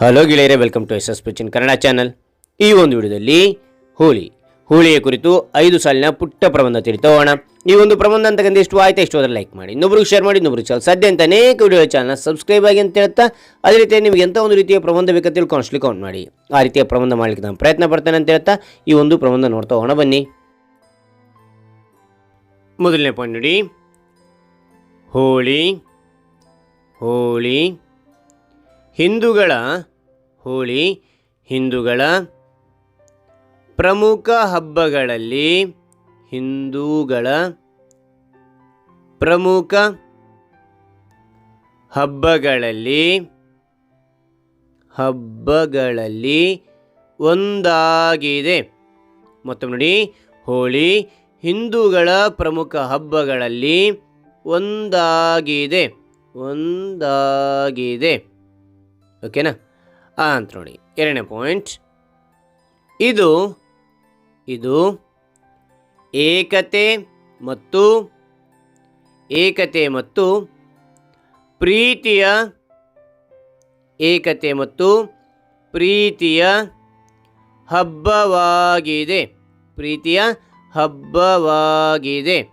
Hello ಗೆಳೆಯರೆ welcome to S S ಪಿಚಿನ್ Kannada channel ಈ ಒಂದು ವಿಡಿಯೋದಲ್ಲಿ ಹೋಳಿ. ಹೋಳಿಯ ಕುರಿತು ಐದು ಸಾಲಿನ ಪುಟ್ಟ ಪ್ರಬಂಧ ತಿಳಿತೋಣ ಈ ಒಂದು ಪ್ರಬಂಧ ಅಂತ ಗಂದ ಎಷ್ಟು ಆಯ್ತಾ ಎಷ್ಟು ಅದರ ಲೈಕ್ ಮಾಡಿ. ಇನ್ನೊಬ್ರಿಗೆ ಶೇರ್ ಮಾಡಿ, ಇನ್ನೊಬ್ರಿಗೆ ಚಾನಲ್ ಸದ್ಯ ಅಂತ ಅನೇಕ ವಿಡಿಯೋ ಚಾನಲ್ ಸಬ್ಸ್ಕ್ರೈಬ್ ಆಗಿ ಅಂತ ಹೇಳ್ತಾ, ಅದೇ ರೀತಿ ನಿಮಗೆ ಎಂಥ ಒಂದು ರೀತಿಯ ಪ್ರಬಂಧ ಬೇಕಂತ ತಿಳ್ಕೊಂಡು ಕೌಂಟ್ ಮಾಡಿ. ಆ ರೀತಿಯ ಪ್ರಬಂಧ ಮಾಡಲಿಕ್ಕೆ ನಾನು ಪ್ರಯತ್ನ ಪಡ್ತೇನೆ ಅಂತ ಹೇಳ್ತಾ, ಈ ಒಂದು ಪ್ರಬಂಧ ನೋಡ್ತಾ ಹೋಗೋಣ, ಬನ್ನಿ. ಮೊದಲನೇ ಪಾಯಿಂಟ್ ನೋಡಿ. ಹೋಳಿ ಹೋಳಿ, ಹಿಂದೂಗಳ ಹೋಳಿ, ಹಿಂದೂಗಳ ಪ್ರಮುಖ ಹಬ್ಬಗಳಲ್ಲಿ ಹಿಂದೂಗಳ ಪ್ರಮುಖ ಹಬ್ಬಗಳಲ್ಲಿ ಹಬ್ಬಗಳಲ್ಲಿ ಒಂದಾಗಿದೆ. ಮತ್ತೊಮ್ಮೆ ನೋಡಿ, ಹೋಳಿ ಹಿಂದೂಗಳ ಪ್ರಮುಖ ಹಬ್ಬಗಳಲ್ಲಿ ಒಂದಾಗಿದೆ. ಒಂದಾಗಿದೆ. ಓಕೆನಾ? ಅಂತ ನೋಡಿ ಎರಡನೇ ಪಾಯಿಂಟ್ ಇದು ಇದು ಏಕತೆ ಮತ್ತು ಏಕತೆ ಮತ್ತು ಪ್ರೀತಿಯ, ಏಕತೆ ಮತ್ತು ಪ್ರೀತಿಯ ಹಬ್ಬವಾಗಿದೆ. ಪ್ರೀತಿಯ ಹಬ್ಬವಾಗಿದೆ.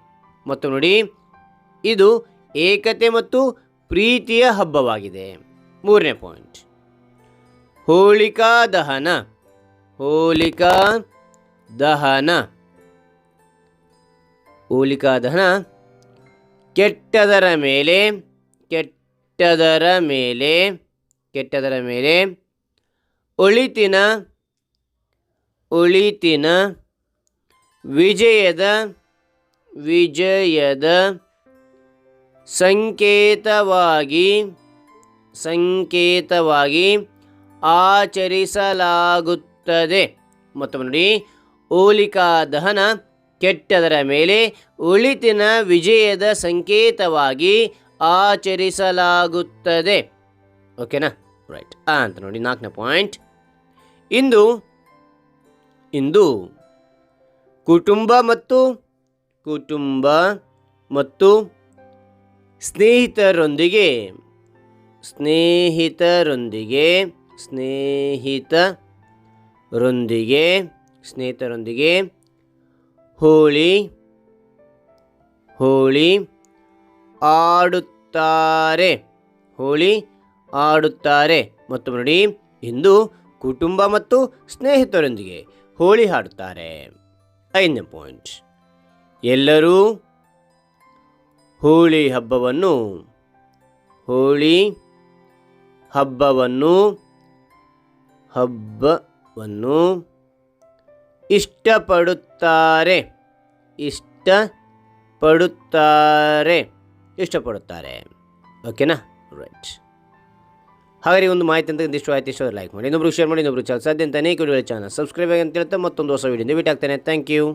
ಮತ್ತು ನೋಡಿ, ಇದು ಏಕತೆ ಮತ್ತು ಪ್ರೀತಿಯ ಹಬ್ಬವಾಗಿದೆ. ಮೂರನೇ ಪಾಯಿಂಟ್ ಹೋಳಿಕಾ ದಹನ. ಹೋಲಿಕಾ ದಹನ. ಹೋಲಿಕಾ ದಹನ. ಕೆಟ್ಟದರ ಮೇಲೆ ಕೆಟ್ಟದರ ಮೇಲೆ ಕೆಟ್ಟದರ ಮೇಲೆ. ಒಳಿತಿನ ಒಳಿತಿನ. ವಿಜಯದ ವಿಜಯದ. ಸಂಕೇತವಾಗಿ ಸಂಕೇತವಾಗಿ. ಆಚರಿಸಲಾಗುತ್ತದೆ. ಮತ್ತು ನೋಡಿ. ಹೋಲಿಕಾ ದಹನ ಕೆಟ್ಟದರ ಮೇಲೆ ಉಳಿತಿನ ವಿಜಯದ ಸಂಕೇತವಾಗಿ ಆಚರಿಸಲಾಗುತ್ತದೆ. ಓಕೆನಾ? ರೈಟ್ ಅಂತ ನೋಡಿ. ನಾಲ್ಕನೇ ಪಾಯಿಂಟ್ ಇಂದು ಇಂದು ಕುಟುಂಬ ಮತ್ತು ಕುಟುಂಬ ಮತ್ತು ಸ್ನೇಹಿತರೊಂದಿಗೆ ಸ್ನೇಹಿತರೊಂದಿಗೆ ಸ್ನೇಹಿತರೊಂದಿಗೆ ಸ್ನೇಹಿತರೊಂದಿಗೆ ಹೋಳಿ ಹೋಳಿ ಆಡುತ್ತಾರೆ. ಹೋಳಿ ಆಡುತ್ತಾರೆ. ಮತ್ತು ನೋಡಿ ಇಂದು ಕುಟುಂಬ ಮತ್ತು ಸ್ನೇಹಿತರೊಂದಿಗೆ ಹೋಳಿ ಹಾಡುತ್ತಾರೆ. ಐದನೇ ಪಾಯಿಂಟ್. ಎಲ್ಲರೂ ಹೋಳಿ ಹಬ್ಬವನ್ನು ಹೋಳಿ ಹಬ್ಬವನ್ನು ಹಬ್ಬವನ್ನು ಇಷ್ಟಪಡುತ್ತಾರೆ. ಇಷ್ಟಪಡುತ್ತಾರೆ. ಇಷ್ಟಪಡುತ್ತಾರೆ. ಓಕೆನಾ ರೈಟ್ ಹಾಗೆ ಒಂದು ಮಾಹಿತಿ ಅಂತ ಇಷ್ಟು ಆಯ್ತು ಇಷ್ಟು ಲೈಕ್ ಮಾಡಿ. ಇನ್ನೊಬ್ರು ಶೇರ್ ಮಾಡಿ ಇನ್ನೊಬ್ರು ಚಾನಲ್ ಸಾಧ್ಯ ಅಂತ ಅನೇಕ ಚಾನಲ್ ಸಬ್ಸ್ಕ್ರೈಬ್ ಆಗಿ ಅಂತ ಹೇಳ್ತಾ ಮತ್ತೊಂದು ಹೊಸ ವಿಡಿಯೋ ಭೇಟಿ ಆಗ್ತಾನೆ. Thank you